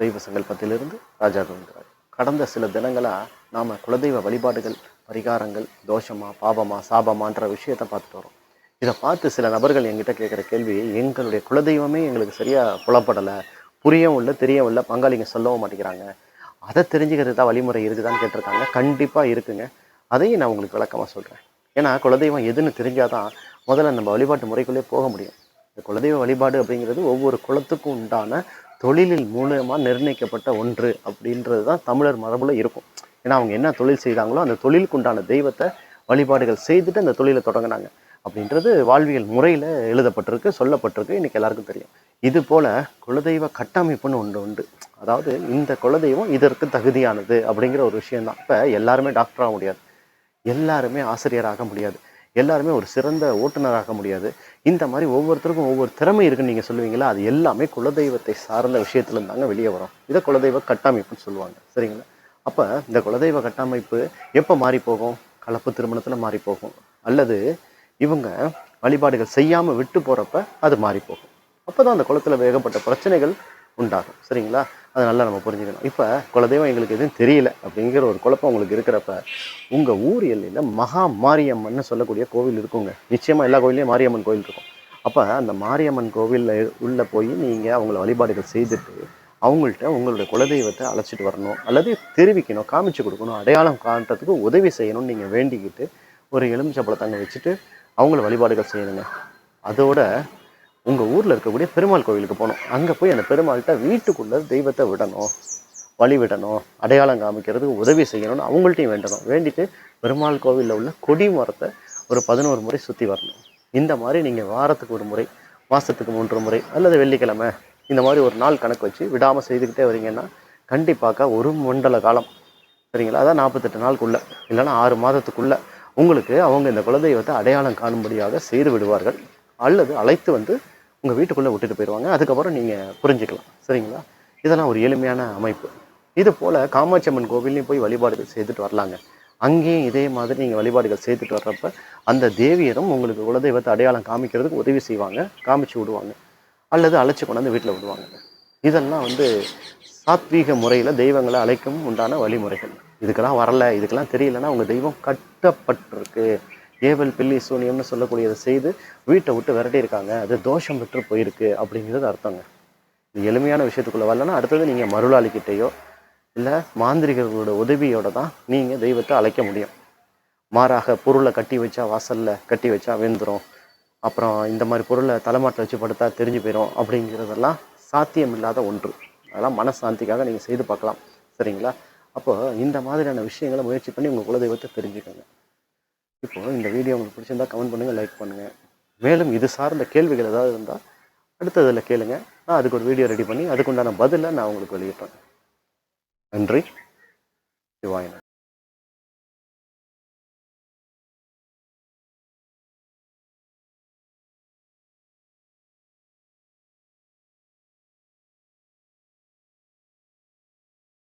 சங்கல்பத்திலிருந்து ராஜா கோவிந்தராஜ் கடந்த சில தினங்களாக நாம் குலதெய்வ வழிபாடுகள் பரிகாரங்கள் தோஷமா பாபமா சாபமான்ற விஷயத்தை பார்த்துட்டு வரோம். இதை பார்த்து சில நபர்கள் என்கிட்ட கேட்குற கேள்வி எங்களுடைய குலதெய்வமே எங்களுக்கு சரியாக புலப்படலை புரியவும் இல்லை தெரியவும் இல்லை பங்காளிங்க சொல்லவும் மாட்டேங்கிறாங்க. அதை தெரிஞ்சுக்கிறது தான் வழிமுறை இருக்குதான்னு கேட்டிருக்காங்க. கண்டிப்பாக இருக்குங்க. அதையும் நான் உங்களுக்கு விளக்கமாக சொல்கிறேன் ஏன்னா குலதெய்வம் எதுன்னு தெரிஞ்சாதான் முதல்ல நம்ம வழிபாட்டு முறைக்குள்ளே போக முடியும். இந்த குலதெய்வ வழிபாடு அப்படிங்கிறது ஒவ்வொரு குலத்துக்கும் உண்டான தொழிலில் மூலமாக நிர்ணயிக்கப்பட்ட ஒன்று அப்படின்றது தான் தமிழர் மரபில் இருக்கும். ஏன்னா அவங்க என்ன தொழில் செய்தாங்களோ அந்த தொழிலுக்கு உண்டான தெய்வத்தை வழிபாடுகள் செய்துட்டு அந்த தொழிலை தொடங்கினாங்க. அப்படின்றது வாழ்வியல் முறையில் எழுதப்பட்டிருக்கு சொல்லப்பட்டிருக்கு இன்னைக்கு எல்லாருக்கும் தெரியும். இது போல் குலதெய்வ கட்டமைப்புன்னு ஒன்று உண்டு. அதாவது இந்த குலதெய்வம் இதற்கு தகுதியானது அப்படிங்கிற ஒரு விஷயம்தான். இப்போ எல்லாருமே டாக்டர் ஆக முடியாது. எல்லாருமே ஆசிரியராக முடியாது. எல்லாருமே ஒரு சிறந்த ஓட்டுநராக முடியாது. இந்த மாதிரி ஒவ்வொருத்தருக்கும் ஒவ்வொரு திறமை இருக்குன்னு நீங்கள் சொல்லுவீங்களா? அது எல்லாமே குலதெய்வத்தை சார்ந்த விஷயத்துலேருந்து தாங்க வெளியே வரும். இதை குலதெய்வ கட்டமைப்புன்னு சொல்லுவாங்க. சரிங்களா? அப்போ இந்த குலதெய்வ கட்டமைப்பு எப்போ மாறி போகும்? கலப்பு திருமணத்தில் மாறி போகும். அல்லது இவங்க வழிபாடுகள் செய்யாமல் விட்டு போகிறப்ப அது மாறி போகும். அப்போ தான் அந்த குளத்தில் வேகப்பட்ட பிரச்சனைகள் உண்டாகும். சரிங்களா? அதை நல்லா நம்ம புரிஞ்சுக்கணும். இப்போ குலதெய்வம் எங்களுக்கு எதுவும் தெரியல அப்படிங்கிற ஒரு குழப்பம் உங்களுக்கு இருக்கிறப்ப உங்கள் ஊர் எல்லையில் மகா மாரியம்மன் சொல்லக்கூடிய கோவில் இருக்குங்க. நிச்சயமாக எல்லா கோவிலையும் மாரியம்மன் கோவில் இருக்கும். அப்போ அந்த மாரியம்மன் கோவிலில் உள்ளே போய் நீங்கள் அவங்கள வழிபாடுகள் செய்துட்டு அவங்கள்ட்ட உங்களுடைய குலதெய்வத்தை அழைச்சிட்டு வரணும் அல்லது தெரிவிக்கணும் காமிச்சு கொடுக்கணும் அடையாளம் காட்டுறதுக்கு உதவி செய்யணும்னு நீங்கள் வேண்டிக்கிட்டு ஒரு எலுமிச்சப்பழத்தங்க வச்சுட்டு அவங்கள வழிபாடுகள் செய்யணுங்க. அதோட உங்கள் ஊரில் இருக்கக்கூடிய பெருமாள் கோவிலுக்கு போகணும். அங்கே போய் அந்த பெருமாள்கிட்ட வீட்டுக்குள்ளே தெய்வத்தை விடணும் வழி விடணும் அடையாளம் காமிக்கிறதுக்கு உதவி செய்யணும்னு அவங்கள்ட்டையும் வேண்டணும். வேண்டிட்டு பெருமாள் கோவிலில் உள்ள கொடி மரத்தை ஒரு பதினோரு முறை சுற்றி வரணும். இந்த மாதிரி நீங்கள் வாரத்துக்கு ஒரு முறை மாதத்துக்கு மூன்று முறை அல்லது வெள்ளிக்கிழமை இந்த மாதிரி ஒரு நாள் கணக்கு வச்சு விடாமல் செய்துக்கிட்டே வரீங்கன்னா கண்டிப்பாக ஒரு மண்டல காலம். சரிங்களா? அதான் நாற்பத்தெட்டு நாளுக்குள்ளே. இல்லைன்னா ஆறு மாதத்துக்குள்ளே. உங்களுக்கு அவங்க இந்த குலதெய்வத்தை அடையாளம் காணும்படியாக செய்து விடுவார்கள். அல்லது அழைத்து வந்து உங்கள் வீட்டுக்குள்ளே விட்டுட்டு போயிடுவாங்க அதுக்கப்புறம் நீங்கள் புரிஞ்சுக்கலாம். சரிங்களா? இதெல்லாம் ஒரு எளிமையான அமைப்பு. இது போல் காமாட்சி அம்மன் கோவில்லையும் போய் வழிபாடுகள் செய்துட்டு வரலாங்க. அங்கேயும் இதே மாதிரி நீங்கள் வழிபாடுகள் செய்துட்டு வர்றப்ப அந்த தேவியரும் உங்களுக்கு குலதெய்வத்தை அடையாளம் காமிக்கிறதுக்கு உதவி செய்வாங்க. காமிச்சு விடுவாங்க. அல்லது அழைச்சி கொண்டாந்து வீட்டில் விடுவாங்க. இதெல்லாம் வந்து சாத்வீக முறையில் தெய்வங்களை அழைக்கும் உண்டான வழிமுறைகள். இதுக்கெல்லாம் வரல இதுக்கெல்லாம் தெரியலன்னா உங்கள் தெய்வம் கட்டப்பட்டிருக்கு. ஏவல் பில்லி சூனியம்னு சொல்லக்கூடியதை செய்து வீட்டை விட்டு விரட்டி இருக்காங்க அது தோஷம் பெற்று போயிருக்கு அப்படிங்கிறது அர்த்தங்க. இது எளிமையான விஷயத்துக்குள்ளே வரலன்னா அடுத்தது நீங்கள் மருளாளிக்கிட்டேயோ இல்லை மாந்திரிகர்களோட உதவியோட தான் நீங்கள் தெய்வத்தை அழைக்க முடியும். மாறாக பொருளை கட்டி வச்சா வாசலில் கட்டி வச்சா வெந்துடும் அப்புறம் இந்த மாதிரி பொருளை தலைமாட்டில் வச்சு படுத்தா தெரிஞ்சு போயிடும் அப்படிங்கிறதெல்லாம் சாத்தியம் இல்லாத ஒன்று. அதெல்லாம் மனசாந்திக்காக நீங்கள் செய்து பார்க்கலாம். சரிங்களா? அப்போது இந்த மாதிரியான விஷயங்களை முயற்சி பண்ணி உங்கள் குலதெய்வத்தை தெரிஞ்சுக்கோங்க. இப்போ இந்த வீடியோ உங்களுக்கு பிடிச்சிருந்தா கமெண்ட் பண்ணுங்கள் லைக் பண்ணுங்கள் மேலும் இது சார்ந்த கேள்விகள் ஏதாவது இருந்தால் அடுத்ததில் கேளுங்க. நான் அதுக்கு ஒரு வீடியோ ரெடி பண்ணி அதுக்குண்டான பதிலை நான் உங்களுக்கு வெளியிட்டேன் நன்றி. சிவாயன